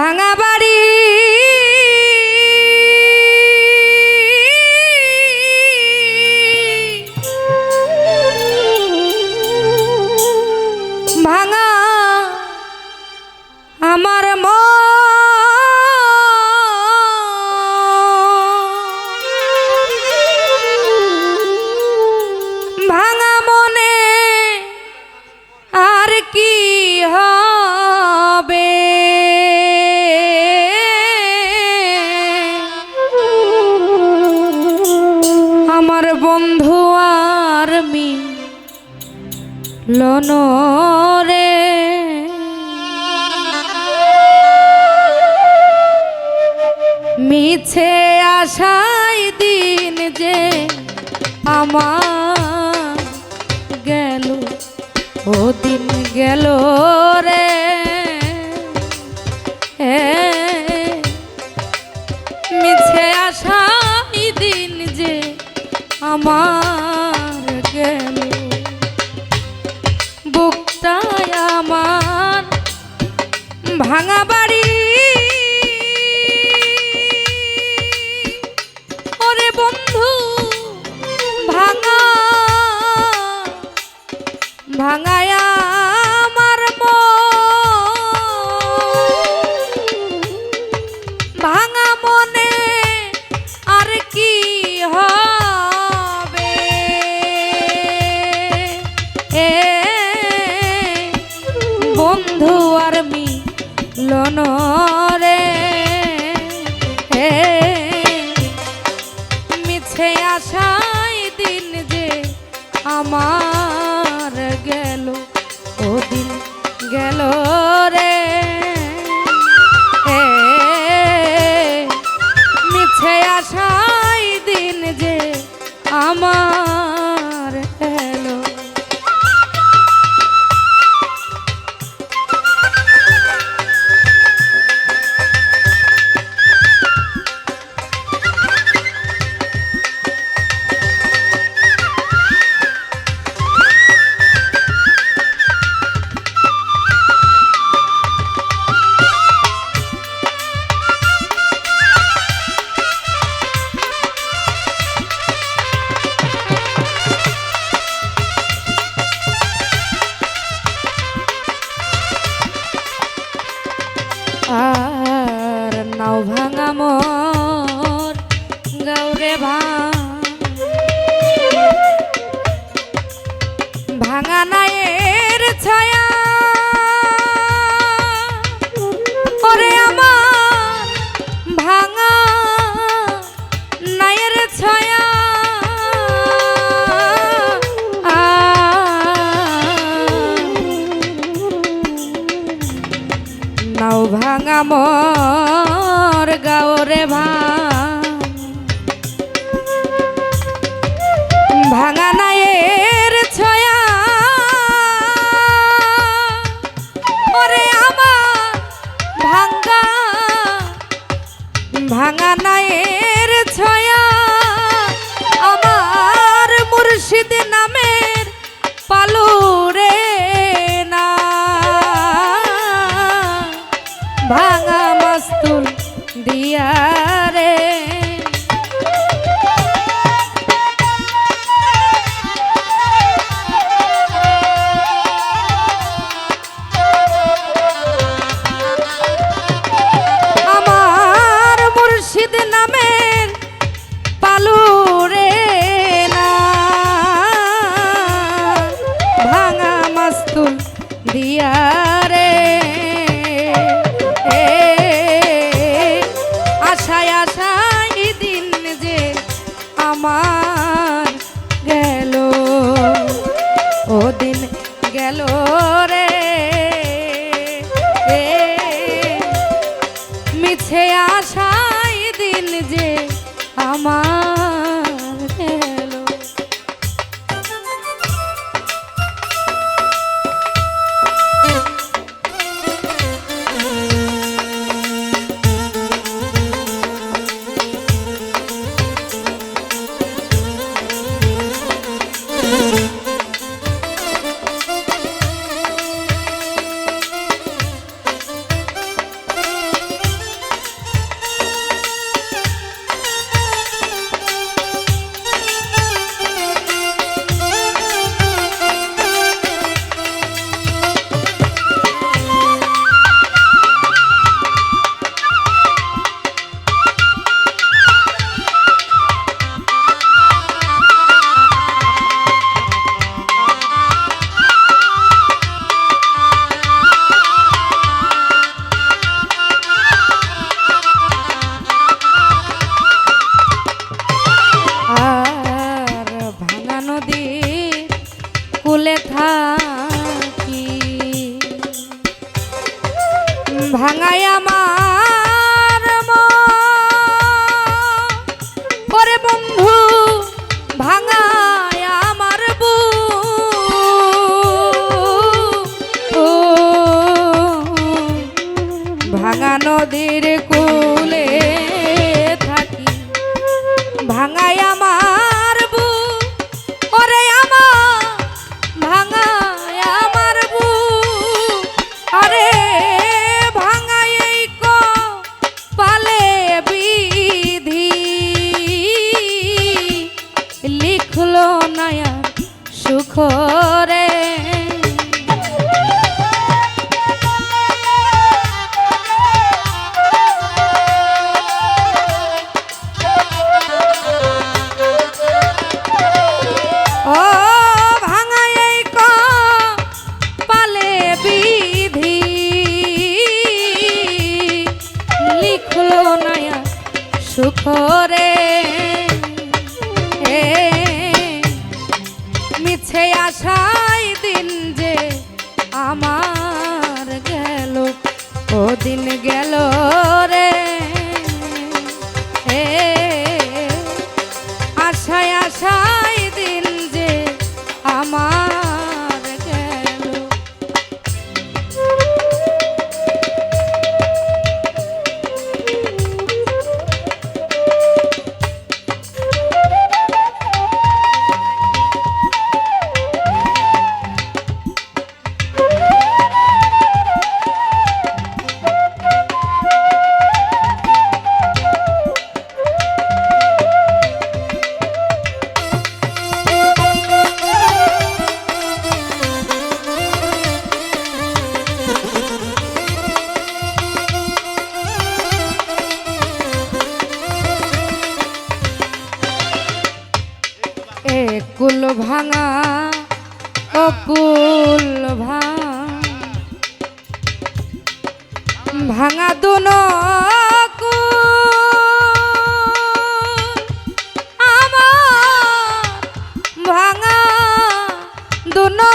Bang আশায় দিন যে আমার গেল ও দিন গেল রে। মিছে আশায় দিন যে আমার গেল। বুকটায় আমার ভাঙাবার আমার গেল ওদিন গেল আর নাও ভাঙা মোর গাউরে ভাঙ আমার গাওরে ভাঙ ভাঙা নায়ের ছয়া। ওরে আমার ভাঙ্গা ভাঙা নায়ের amar hangat. অকুল ভাঙা অকুল ভাঙা। দুন আমার ভাঙা দুনো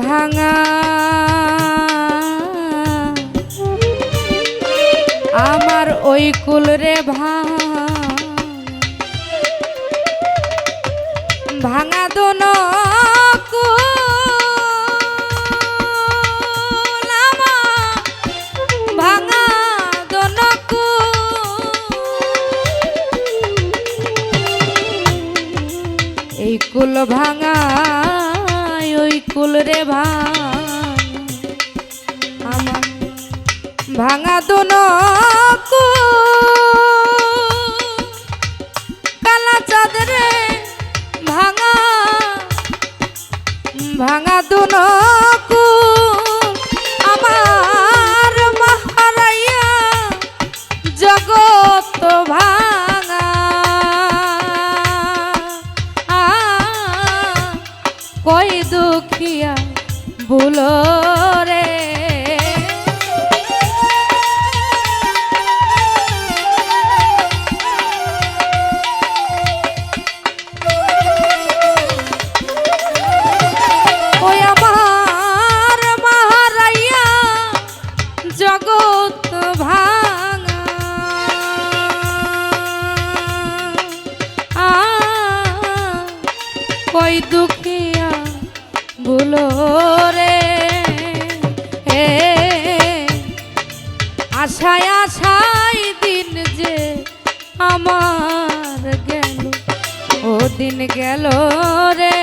ভাঙা। আমার ওই কুল রে ভাঙা। দোন কুল ভাঙা আমার ভাঙা দুনো কালা চাঁদ রে ভাঙা। ভাঙা দুনো কই দুখিয়া ভুলো রে? ওই ভুলো রে। হে আশায় আশায় দিন যে আমার গেল ও দিন গেল রে।